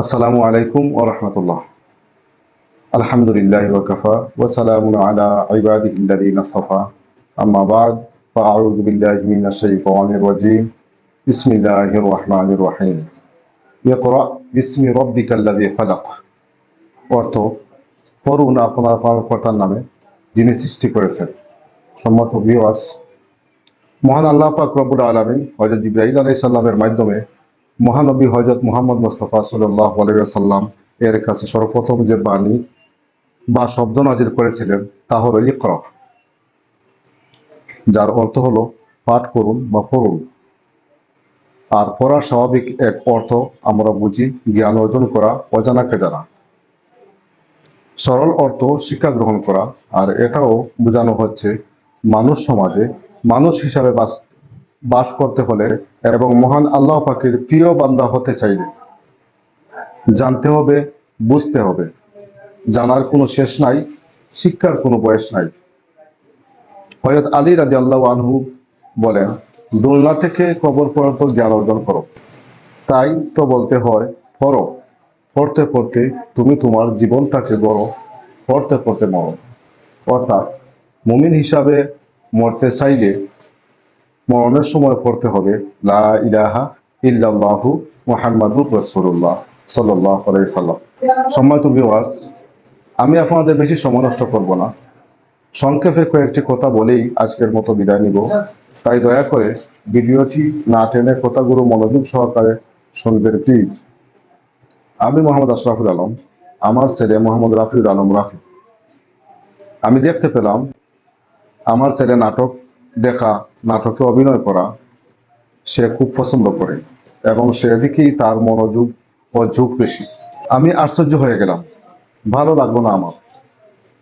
আসসালামু আলাইকুম ও রহমতুল্লাহ। আলহামদুলিল্লাহ ওয়াকাফা ওয়াসালামু আলা ইবাদিহিল্লাযীনা ইসতাফা আম্মা বাদ ফাআউযু বিল্লাহি মিনাশ শাইতানির রাজীম। বিসমিল্লাহির রহমানির রহিম। ইকরা বিসমি রাব্বিকাল্লাযী খালাক। অর্থ পড়ুন আপনার পালনকর্তার নামে যিনি সৃষ্টি করেছেন। সম্মত ভিউয়ার্স মহান আল্লাহ পাক রব্বুল আলামিন হযরত ইব্রাহিম আলাইহিস সালামের মাধ্যমে মহানবী হজরত মোহাম্মদ মোস্তফা সাল্লাহ আলাইসাল্লাম এর কাছে সর্বপ্রথম যে বাণী বা শব্দ নাজির করেছিলেন তা হল ইকর। যার অর্থ হলো পাঠ করুন বা পড়ুন। আর পড়ার স্বাভাবিক এক অর্থ আমরা বুঝি, জ্ঞান অর্জন করা অজানাকে জানা সরল অর্থ শিক্ষা গ্রহণ করা। আর এটাও বোঝানো হচ্ছে মানুষ সমাজে মানুষ হিসাবে বাস বাস করতে হলে এবং মহান আল্লাহ পাখির প্রিয় বান্দা হতে চাইলে জানতে হবে, বুঝতে হবে। জানার কোনো শেষ নাই, শিক্ষার কোনো বয়স নাই। হয়ত আলী রাজি আল্লাহ আনহু বলেন দোলনা থেকে কবর পর্যন্ত জ্ঞান অর্জন করো। তাই তো বলতে হয়, পড়ো। পড়তে পড়তে তুমি তোমার জীবনটাকে গড়ো। পড়তে পড়তে মরো। অর্থাৎ মুমিন হিসাবে মরতে চাইলে মরণের সময় পড়তে হবে। লা ইলাহা ইল্লাল্লাহু মুহাম্মাদুর রাসূলুল্লাহ সাল্লাল্লাহু আলাইহি সাল্লাম। সম্মানিত ভিউয়ার্স আমি আপনাদের বেশি সময় নষ্ট করব না। সংক্ষেপে কয়েকটি কথা বলেই আজকের মতো বিদায় নিব। তাই দয়া করে ভিডিওটি না টেনে কথাগুলো মনোযোগ সহকারে শুনবেন প্লিজ আমি মোহাম্মদ আশরাফুল আলম, আমার ছেলে মোহাম্মদ রাফিউল আলম রাফি। আমি দেখতে পেলাম আমার ছেলে নাটক দেখা, নাটকে অভিনয় করা সে খুব পছন্দ করে এবং সেদিকেই তার মনোযোগ ও ঝোঁক বেশি। আমি আশ্চর্য হয়ে গেলাম। ভালো লাগল না আমার।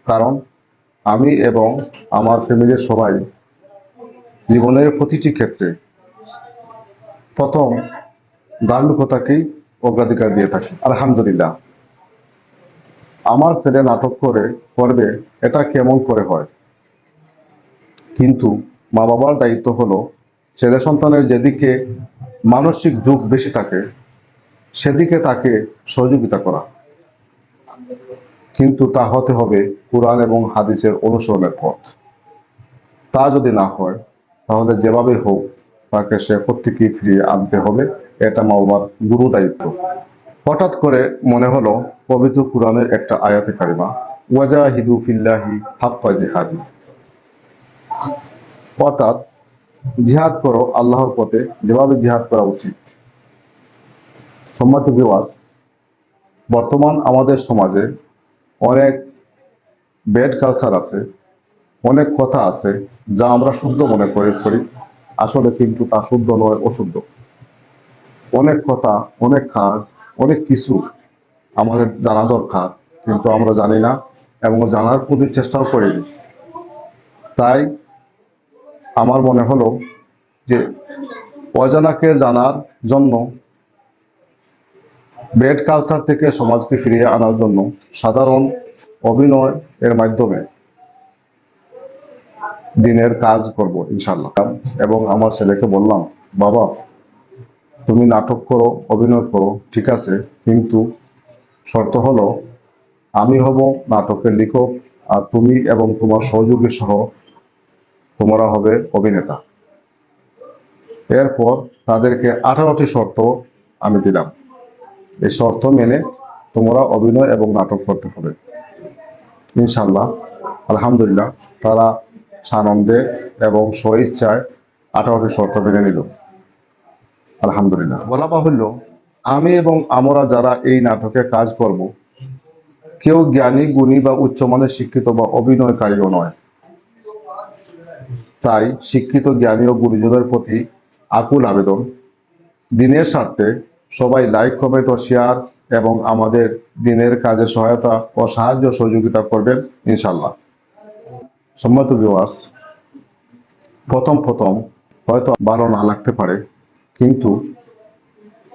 কারণ আমি এবং আমার ফ্যামিলির সবাই জীবনের প্রতিটি ক্ষেত্রে প্রথম ধার্মিকতাকেই অগ্রাধিকার দিয়ে থাকি। আলহামদুলিল্লাহ। আমার ছেলে নাটক করে, করবে, এটা কেমন করে হয়? কিন্তু মা বাবার দায়িত্ব হলো ছেলে সন্তানের যেদিকে মানসিক যুগ বেশি থাকে, সেদিকে তাকে সহযোগিতা করা। কিন্তু তা হতে হবে কোরআন এবং হাদিসের অনুসরণের পথ। তা যদি না হয়, তাহলে যেভাবে হোক তাকে সে প্রত্যেকে ফিরিয়ে আনতে হবে, এটা মা বাবার গুরু দায়িত্ব। হঠাৎ করে মনে হলো, পবিত্র কোরআনের একটা আয়াতে কারিমা, ওয়াজাহিদু ফিল্লাহি হাক্কা জিহাদি। অর্থাৎ জিহাদ করো আল্লাহর পথে, যেভাবে জিহাদ করা উচিত। সম্মানিত বিওয়াস বর্তমান আমাদের সমাজে অনেক ব্যাড কালচার আছে, অনেক কথা আছে, যা আমরা শুদ্ধ মনে করে করি। আসলে কিন্তু তা শুদ্ধ নয়, অশুদ্ধ। অনেক কথা, অনেক কাজ, অনেক কিছু আমাদের জানা দরকার, কিন্তু আমরা জানি না এবং জানার প্রতি চেষ্টাও করিনি। তাই আমার মনে হলো যে অজানাকে জানার জন্য, বেড কালচার থেকে সমাজকে ফিরিয়ে আনার জন্য সাধারণ অভিনয় এর মাধ্যমে দিনের কাজ করব ইনশাল্লাহ এবং আমার ছেলেকে বললাম, বাবা, তুমি নাটক করো, অভিনয় করো, ঠিক আছে, কিন্তু শর্ত হলো আমি হব নাটকের লেখক আর তুমি এবং তোমার সহযোগী সহ তোমরা হবে অভিনেতা। এরপর তাদেরকে আঠারোটি শর্ত আমি দিলাম। এই শর্ত মেনে তোমরা অভিনয় এবং নাটক করতে হবে। ইনশাল্লাহ আলহামদুলিল্লাহ, তারা সানন্দে এবং স্বইচ্ছায় আঠারোটি শর্ত মেনে নিল। আলহামদুলিল্লাহ। বলা বাহুল্য, আমি এবং আমরা যারা এই নাটকে কাজ করব, কেউ জ্ঞানী, গুণী বা উচ্চমানের শিক্ষিত বা অভিনয়কারীও নয়। তাই শিক্ষিত জ্ঞানী ও গুরুজনের প্রতি আকুল আবেদন। দিনের স্বার্থে সবাই লাইক, কমেন্ট ও শেয়ার এবং আমাদের দিনের কাজে সহায়তা ও সাহায্য সহযোগিতা করবেন ইনশাল্লাহ সম্মত বিওয়াস প্রথম প্রথম হয়তো ভালো না লাগতে পারে, কিন্তু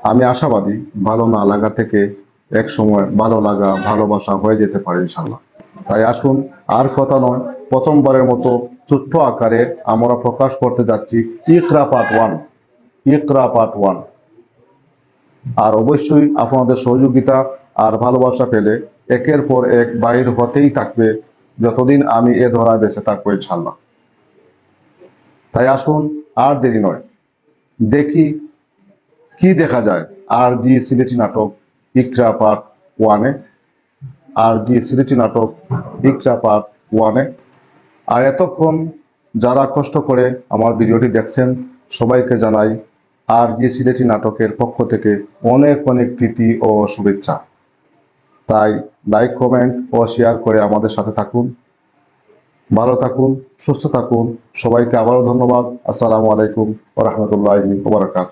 আমি আশাবাদী ভালো না লাগা থেকে এক সময় ভালো লাগা, ভালোবাসা হয়ে যেতে পারে ইনশাল্লাহ তাই আসুন, আর কথা নয় প্রথমবারের মতো ছোট্ট আকারে আমরা প্রকাশ করতে যাচ্ছি Iqra part one Iqra part one আর অবশ্যই আপনাদের সহযোগিতা আর ভালোবাসা পেলে একের পর এক বাইর হতেই থাকবে, যতদিন আমি এ ধরা বেঁচে থাকব ইনশাল্লাহ তাই আসুন আর দেরি নয়, দেখি কি দেখা যায় আর জি সিলেটি নাটক ইকরা পার্ট ওয়ানে আর জি সিলেটি নাটক ইকরা পার্ট ওয়ানে আর এতক্ষণ যারা কষ্ট করে আমার ভিডিওটি দেখছেন, সবাইকে জানাই আর জি সিলেটি নাটকের পক্ষ থেকে অনেক অনেক প্রীতি ও শুভেচ্ছা। তাই লাইক, কমেন্ট ও শেয়ার করে আমাদের সাথে থাকুন। ভালো থাকুন, সুস্থ থাকুন। সবাইকে আবারও ধন্যবাদ। আসসালামু আলাইকুম ওরহমতুল্লাহ ওবরাকাত